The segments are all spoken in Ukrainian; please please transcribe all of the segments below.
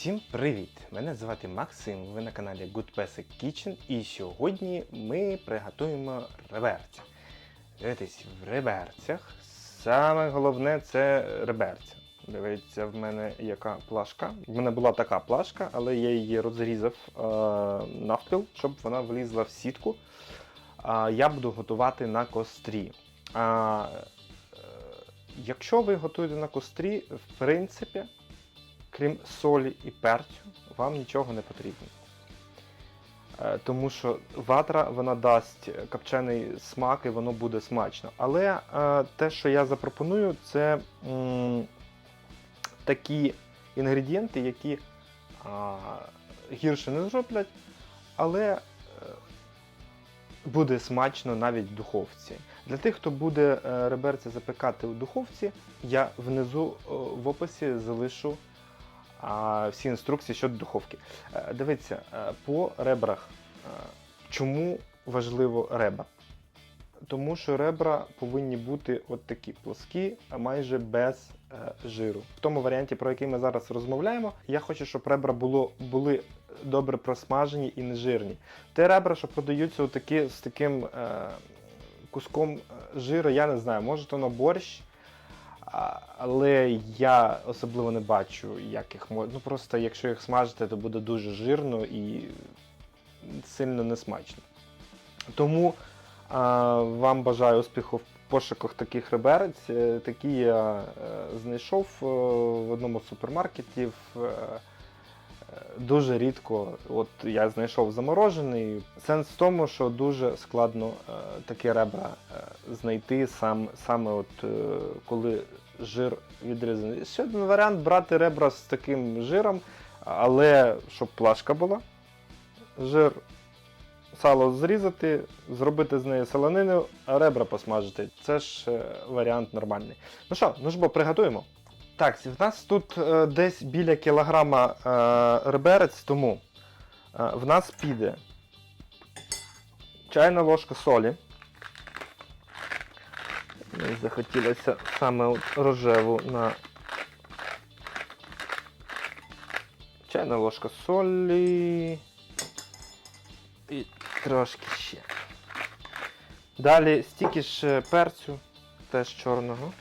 Всім привіт! Мене звати Максим. Ви на каналі Good Basic Kitchen і сьогодні ми приготуємо реберця. Дивитесь, в реберцях саме головне це реберця. Дивіться, в мене яка плашка. В мене була така плашка, але я її розрізав е, навпіл, щоб вона влізла в сітку. А я буду готувати на кострі. Е, якщо ви готуєте на кострі, в принципі, крім солі і перцю, вам нічого не потрібно. Е, Тому що ватра вона дасть копчений смак і воно буде смачно. Але е, те, що я запропоную, це такі інгредієнти, які гірше не зроблять, але е, буде смачно навіть в духовці. Для тих, хто буде реберця запекати у духовці, я внизу в описі залишу всі інструкції щодо духовки. Е, Дивіться, е, по ребрах. е, Чому важливо ребра? Тому що ребра повинні бути от такі плоскі, а майже без е, жиру. В тому варіанті, про який ми зараз розмовляємо, я хочу, щоб ребра було, були добре просмажені і не жирні. Те ребра, що продаються отакі, з таким е, куском жиру, я не знаю, може то на борщ. Але я особливо не бачу, як їх можна. Ну просто якщо їх смажити, то буде дуже жирно і сильно несмачно. Тому а, вам бажаю успіху в пошуках таких реберець. Е, Такі я е, знайшов е, в одному з супермаркетів. Дуже рідко, от я знайшов заморожений. Сенс в тому, що дуже складно е, такі ребра е, знайти сам, саме от, е, коли жир відрізаний. Ще один варіант брати ребра з таким жиром, але щоб плашка була. Жир, сало зрізати, зробити з неї солонину, а ребра посмажити. Це ж е, варіант нормальний. Ну що, ну ж бо приготуємо. Так, в нас тут е, десь біля кілограма е, реберець, тому е, в нас піде чайна ложка солі. Мені захотілося саме от рожеву на чайна ложка солі. І трошки ще. Далі стільки ж е, перцю, теж чорного.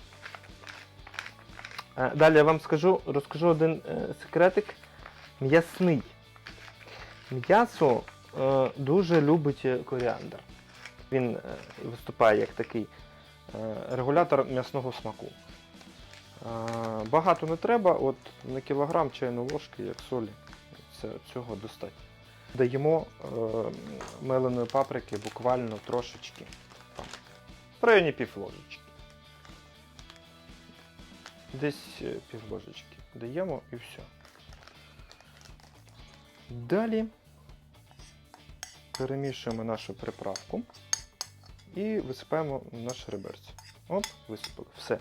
Е, Далі я вам скажу, розкажу один е, секретик. М'ясний. М'ясо е, дуже любить коріандр. Він виступає як такий регулятор м'ясного смаку. Багато не треба, от на кілограм чайної ложки, як солі, це, цього достатньо. Даємо меленої паприки буквально трошечки. В районі пів ложечки. Десь е, пів ложечки даємо і все. Далі перемішуємо нашу приправку і висипаємо наш реберці. Оп, висипали. Все.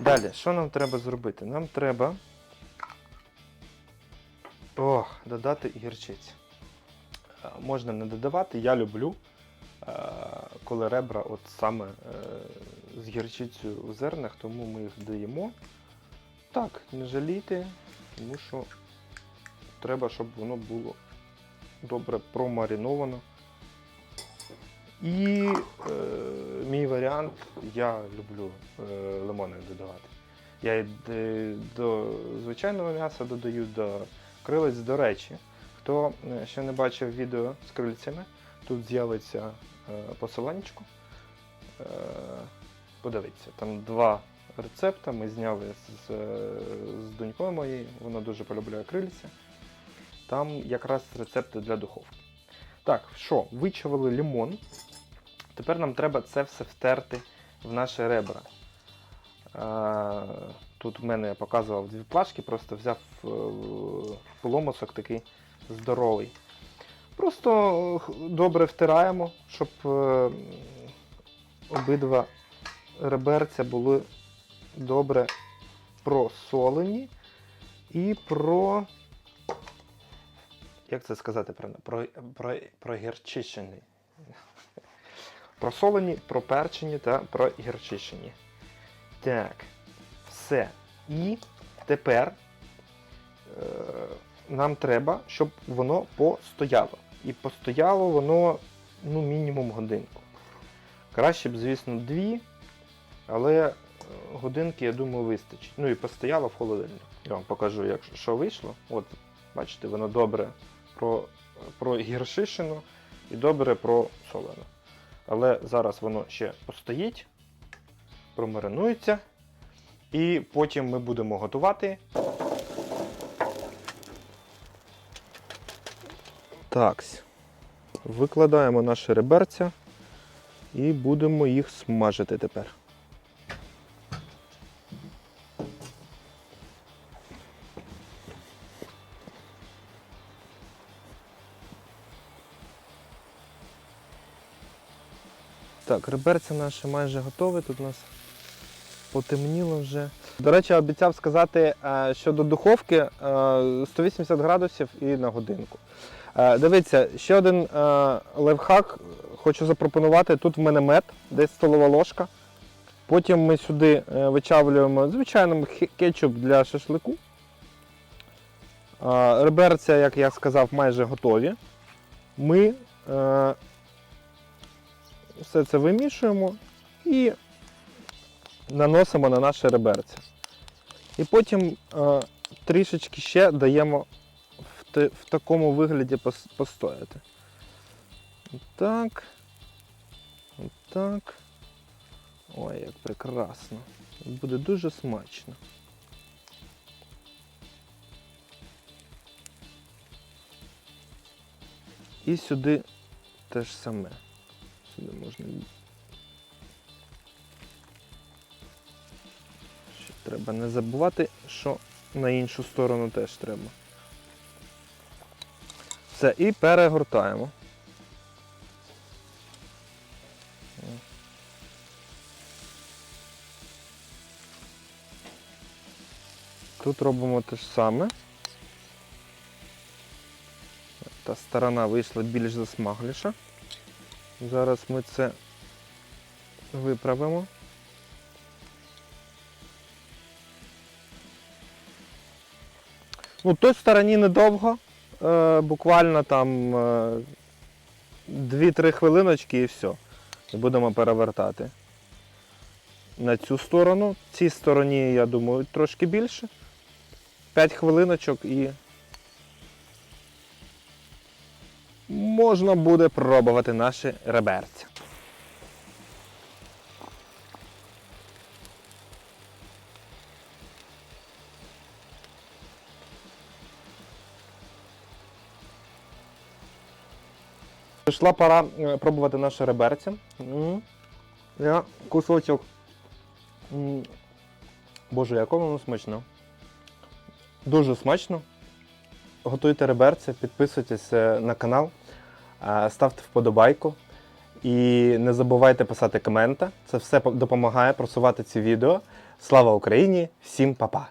Далі, що нам треба зробити? Нам треба о, додати гірчиці. Е, Можна не додавати, я люблю, е, коли ребра от саме з гірчицею в зернах, тому ми їх даємо. Так, не жалійте, тому що треба, щоб воно було добре промариновано. І е, мій варіант, я люблю е, лимони додавати. Я і до звичайного м'яса додаю до крилець, до речі. Хто е, ще не бачив відео з крильцями, тут з'явиться е, Е, подивіться, там два рецепти ми зняли з, з донькою моєю, вона дуже полюбляє крильця. Там якраз рецепти для духовки. Так, що, вичавили лимон. Тепер нам треба це все втерти в наші ребра. Е, Тут в мене я показував дві плашки, просто взяв е, поломосок такий здоровий. Просто добре втираємо, щоб е, обидва реберця були добре просолені і про. Як це сказати правильно? Про, про, прогірчищені. Просолені, проперчені та прогірчищені. Так, все. І тепер нам треба, щоб воно постояло. І постояло воно ну, мінімум годинку. Краще б, звісно, дві, але е, годинки, я думаю, вистачить. Ну і постояло в холодильнику. Я вам покажу, як що вийшло. От, бачите, воно добре про, про гіршишину і добре просолено. Але зараз воно ще постоїть, промаринується. І потім ми будемо готувати. Так. Викладаємо наші реберця і будемо їх смажити тепер. Так, реберця наші майже готові. Тут у нас потемніло вже. До речі, обіцяв сказати е, щодо духовки е, 180 градусів і на годинку. Е, Дивіться, ще один е, лайфхак хочу запропонувати. Тут в мене мед, десь столова ложка. Потім ми сюди е, вичавлюємо звичайно кетчуп для шашлику. Е, Реберця, як я сказав, майже готові. Ми е, все це вимішуємо і наносимо на наше реберце. І потім е, трішечки ще даємо в, в такому вигляді пос- постояти. Так. Так. Ой, як прекрасно. Буде дуже смачно. І сюди те ж саме. Сюди можна. Ще треба не забувати, що на іншу сторону теж треба. Все, і перегортаємо. Тут робимо те ж саме. Та сторона вийшла більш засмагліша. Зараз ми це виправимо. Ну, той стороні недовго, е, буквально там е, 2-3 хвилиночки і все. Будемо перевертати. На цю сторону. Цій стороні, я думаю, трошки більше. 5 хвилиночок і можна буде пробувати наші реберця. Прийшла пора е, пробувати наше реберця. Я кусочок. Боже, яке воно смачно. Дуже смачно. Готуйте реберця, підписуйтесь е, на канал, ставте вподобайку і не забувайте писати коменти. Це все допомагає просувати ці відео. Слава Україні! Всім па-па!